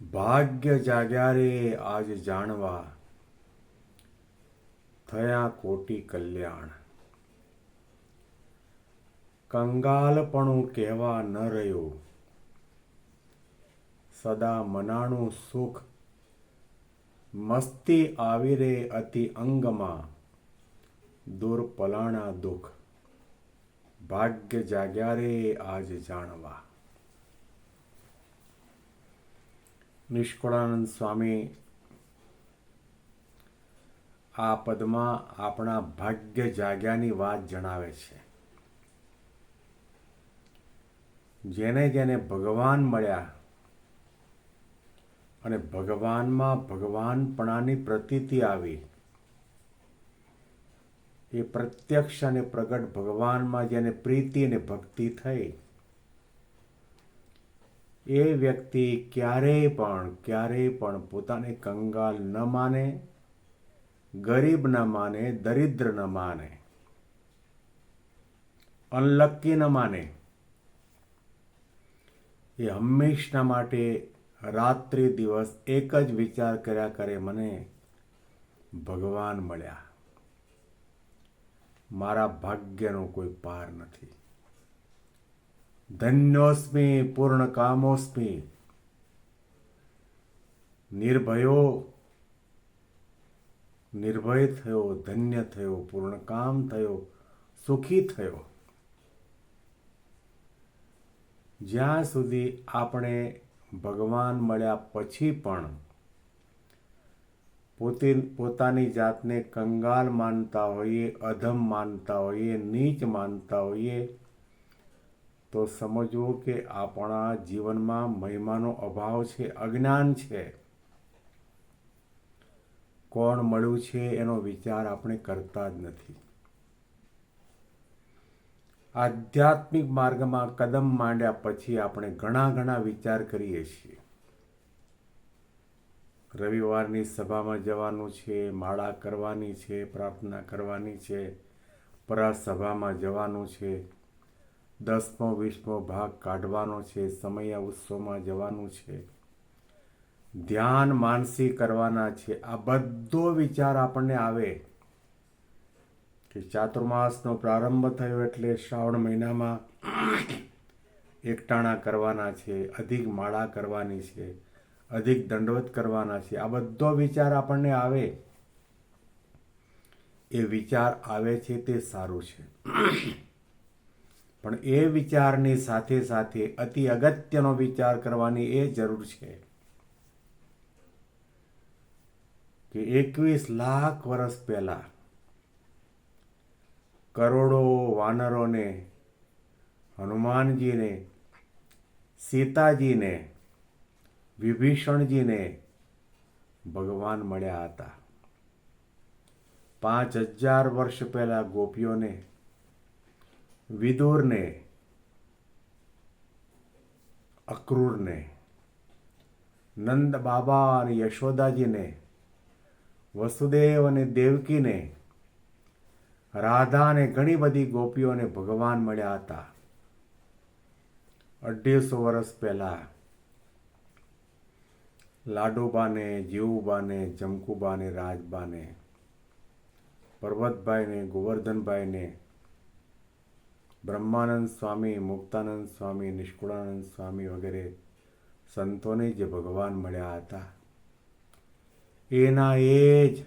ભાગ્ય જાગ્યા રે આજ જાણવા થયા કોટી કલ્યાણ. કંગાલપણું કહેવા ન રહ્યું. સદા મનાણું સુખ મસ્તી આવી રે અતિ અંગમાં, દૂર પલાણા દુઃખ. ભાગ્ય જાગ્યા રે આજ જાણવા. નિષ્કુળાનંદ સ્વામી આ પદમાં આપણા ભાગ્ય જાગ્યાની વાત જણાવે છે. જેને જેને ભગવાન મળ્યા અને ભગવાનમાં ભગવાનપણાની પ્રતીતિ આવી, એ પ્રત્યક્ષ અને પ્રગટ ભગવાનમાં જેને પ્રીતિ અને ભક્તિ થઈ એ વ્યક્તિ ક્યારેય પણ ક્યારેય પણ પોતાને કંગાલ ન માને, ગરીબ ન માને, દરિદ્ર ન માને અનલક્કી ન માને. એ હંમેશના માટે રાત્રિ દિવસ એક જ વિચાર કર્યા કરે મને, ભગવાન મળ્યા. મારા ભાગ્યનો કોઈ પાર નથી. ધન્યોસ્મી પૂર્ણ કામોસ્મી નિર્ભયો નિર્ભય થયો ધન્ય થયો પૂર્ણ કામ થયો સુખી થયો જ્યાં સુધી આપણે ભગવાન મળ્યા પછી પણ પોતે, પોતાની જાતને કંગાલ માનતા હોઈએ, અધમ માનતા હોઈએ, નીચ માનતા હોઈએ તો સમજવું કે આપણા જીવનમાં મહિમાનો અભાવ છે, અજ્ઞાન છે. કોણ મળ્યું છે એનો વિચાર આપણે કરતા જ નથી. આધ્યાત્મિક માર્ગમાં કદમ માંડ્યા પછી આપણે ઘણા ઘણા વિચાર કરીએ છીએ. રવિવારની સભામાં જવાનું છે, માળા કરવાની છે, પ્રાર્થના કરવાની છે, પરાસભામાં જવાનું છે. દસમો વીસમો ભાગ કાઢવાનો છે, સમય ઉત્સવમાં જવાનું છે. ધ્યાન માનસી કરવાના છે. આ બધો વિચાર આપણને આવે કે ચાતુર્માસનો પ્રારંભ થયો એટલે શ્રાવણ મહિનામાં એકટાણા કરવાના છે, અધિક માળા કરવાની છે, અધિક દંડવત કરવાના છે. આ બધો વિચાર આપણને આવે. એ વિચાર આવે છે તે સારું છે. પણ એ વિચારની સાથે સાથે અતિ અગત્યનો વિચાર કરવાની એ જરૂર છે કે એકવીસ લાખ વર્ષ પહેલા કરોડો વાનરોને, હનુમાનજીને, સીતાજીને, વિભીષણજીને ભગવાન મળ્યા હતા. પાંચ હજાર વર્ષ પહેલા ગોપીઓને વિદુરને, અક્રૂરને નંદ બાબા અને યશોદાજીને, વસુદેવ અને દેવકીને, રાધા અને ઘણી બધી ગોપીઓને ભગવાન મળ્યા હતા. અઢીસો વર્ષ પહેલાં લાડુબાને, જીવુબાને, જમકુબાને, રાજબાને પર્વતભાઈને ગોવર્ધનભાઈને બ્રહ્માનંદ સ્વામી, મુક્તાનંદ સ્વામી, નિષ્કુળાનંદ સ્વામી વગેરે સંતોને જે ભગવાન મળ્યા હતા. એના એ જ,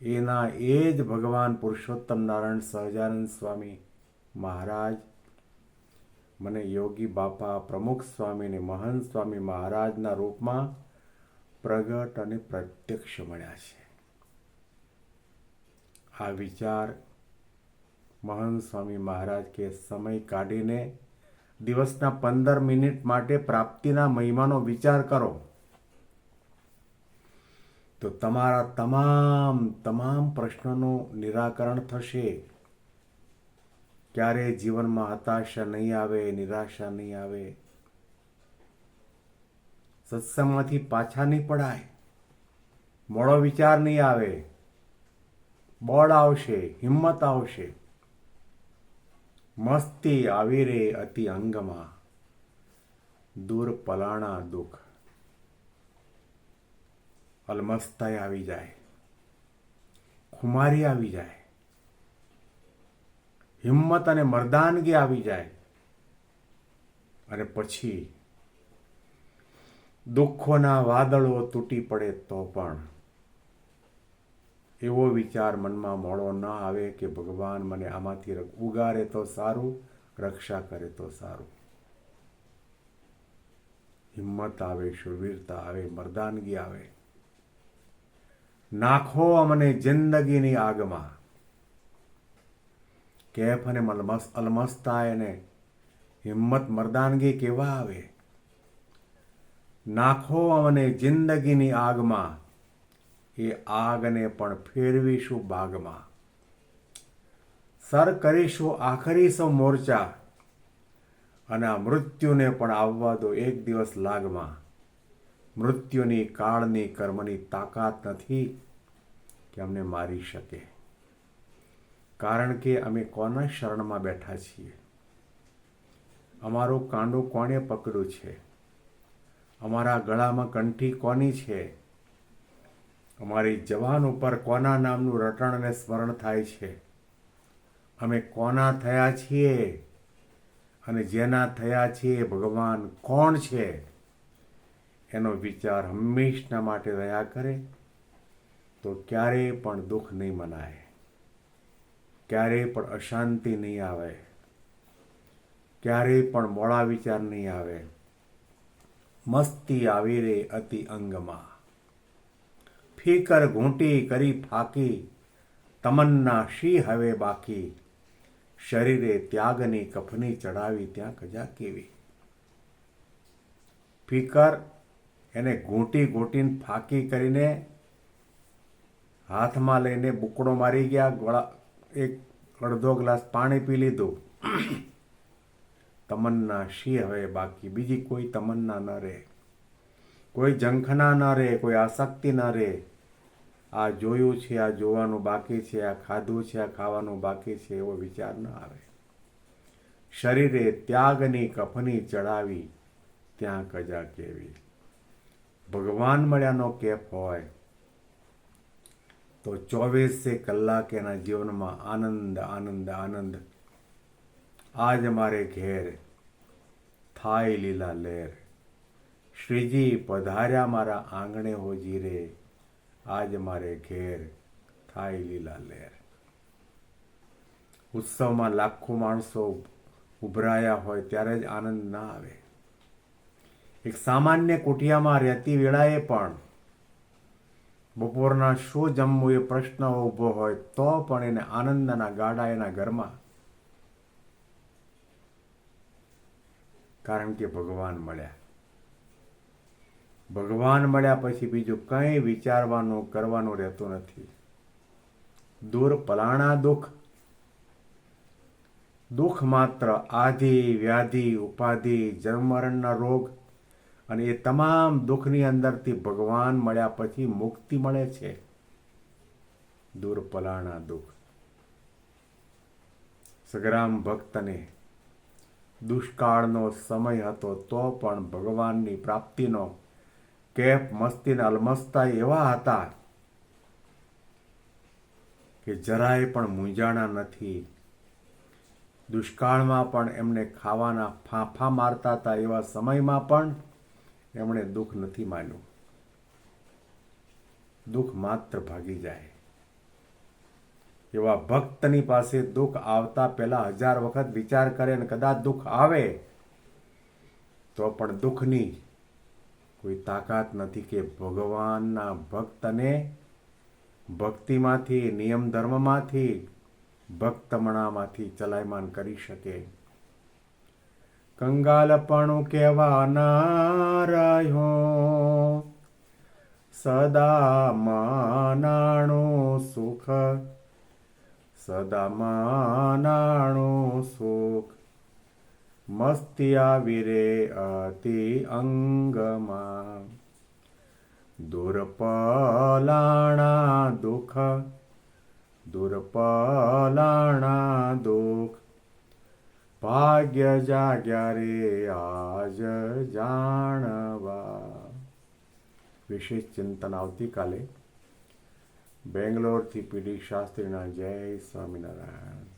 એના એ જ ભગવાન પુરુષોત્તમ નારાયણ સહજાનંદ સ્વામી મહારાજ, મને યોગી બાપા પ્રમુખ સ્વામીને મહંત સ્વામી મહારાજના રૂપમાં પ્રગટ અને પ્રત્યક્ષ મળ્યા છે. આ વિચાર મહંત સ્વામી મહારાજ કે સમય કાઢીને દિવસના પંદર મિનિટ માટે પ્રાપ્તિના મહિમાનો વિચાર કરો. તો તમારા તમામ તમામ પ્રશ્નોનું નિરાકરણ થશે. ક્યારે જીવનમાં હતાશા નહીં આવે, નિરાશા નહીં આવે. સત્સંગમાંથી પાછા નહીં પડાય. મોડો વિચાર નહીં આવે. બળ આવશે, હિંમત આવશે. મસ્તી આવી રે અતિ અંગમાં. દૂર પલાણા દુઃખ. અલમસ્તાઈ આવી જાય. ખુમારી આવી જાય. હિંમત અને મર્દાનગી આવી જાય. અને પછી દુઃખોના વાદળો તૂટી પડે તો પણ એવો વિચાર મનમાં મોડો ન આવે કે ભગવાન મને આમાંથી ઉગારે તો સારું, રક્ષા કરે તો સારું. હિંમત આવે, શુરવીરતા આવે, મર્દાનગી આવે. નાખો અમને જિંદગીની આગમાં. કેફ અને મલમસ, અલમસ્તા એને. હિંમત, મર્દાનગી કેવા આવે? નાખો અમને જિંદગીની આગમાં. એ આગને પણ ફેરવીશું બાગમાં. સર કરીશું આખરી સૌ મોરચા અને આ મૃત્યુને પણ આવવા દો એક દિવસ લાગમાં. મૃત્યુની કાળની કર્મની તાકાત નથી કે અમને મારી શકે. કારણ કે અમે કોના શરણમાં બેઠા છીએ? અમારું કાંડું કોણે પકડ્યું છે? અમારા ગળામાં કંઠી કોની છે? અમારી જવાન ઉપર કોના નામનું રટણ અને સ્મરણ થાય છે? અમે કોના થયા છીએ? અને જેના થયા છીએ ભગવાન કોણ છે? એનો વિચાર હંમેશના માટે રહ્યા કરે, તો ક્યારેય પણ દુઃખ નહીં મનાય. ક્યારેય પણ અશાંતિ નહીં આવે. ક્યારેય પણ મોડા વિચાર નહીં આવે. મસ્તી આવી રે અતિ અંગમાં. ફીકર ઘૂંટી કરી ફાકી, તમન્ના શી હવે બાકી? શરીરે ત્યાગની કફની ચડાવી ત્યાં કજા કેવી? ફીકર એને ઘૂંટી ઘૂંટીને ફાકી કરીને હાથમાં લઈને બુકડો મારી ગયા, ગળા, એક અડધો ગ્લાસ પાણી પી લીધું. તમન્ના શી હવે બાકી? બીજી કોઈ તમન્ના ન રહે. કોઈ ઝંખના ન રહે, કોઈ આસક્તિ ન રહે. આ જોયું છે, આ જોવાનું બાકી છે, આ ખાધું છે, આ ખાવાનું બાકી છે એવો વિચાર ન આવે. શરીરે ત્યાગની કફની ચડાવી ત્યાં કજા કેવી. ભગવાન મળ્યાનો કેફ હોય તો ચોવીસે કલાક એના જીવનમાં આનંદ આનંદ આનંદ. આજ મારે ઘેર થાય લીલા લેર શ્રીજી પધાર્યા મારા આંગણે હોજી રે આજ મારે ઘેર થાય લીલા લહેર. ઉત્સવમાં લાખો માણસો ઉભરાયા હોય ત્યારે જ આનંદ ના આવે. એક સામાન્ય કુટિયામાં રહેતી વેળાએ પણ બપોરના શું જમવું એ પ્રશ્ન ઊભો હોય તો પણ એને આનંદના ગાડા એના ઘરમાં. કારણ કે ભગવાન મળ્યા. ભગવાન મળ્યા પછી બીજું કંઈ વિચારવાનું, કરવાનું રહેતું નથી. દૂર પલાણા દુઃખ. દુઃખ માત્ર આધિ, વ્યાધિ, ઉપાધિ જન્મરણના રોગ અને એ તમામ દુઃખની અંદરથી ભગવાન મળ્યા પછી મુક્તિ મળે છે. દૂર પલાણા દુઃખ. સગરામ ભક્તને દુષ્કાળનો સમય હતો તો પણ ભગવાનની પ્રાપ્તિનો કેફ મસ્તીના અલમસ્તા એવા હતા કે જરાય પણ મૂંઝાણા નથી. દુષ્કાળમાં પણ એમને ખાવાના ફાંફા મારતા હતા એવા સમયમાં પણ એમણે દુઃખ નથી માન્યું. દુઃખ માત્ર ભાગી જાય. એવા ભક્તની પાસે દુઃખ આવતા પહેલા હજાર વખત વિચાર કરે અને કદાચ દુઃખ આવે, તો પણ દુઃખની કોઈ તાકાત નથી કે ભગવાનના ભક્તને ભક્તિમાંથી, નિયમ ધર્મમાંથી, ભક્તમણામાંથી ચલાયમાન કરી શકે. કંગાલપણું કેવા ના રહ્યો સદા માનાણું સુખ, સદા માનાણું સુખ. મસ્તી આવી અતિ અંગમાં દુર્પલાણા દુઃખ દુર્પલાણા દુઃખ ભાગ્ય જાગ્યા રે આજ જાણવા વિશેષ ચિંતન આવતીકાલે બેંગ્લોરથી પીડી શાસ્ત્રીના જય સ્વામિનારાયણ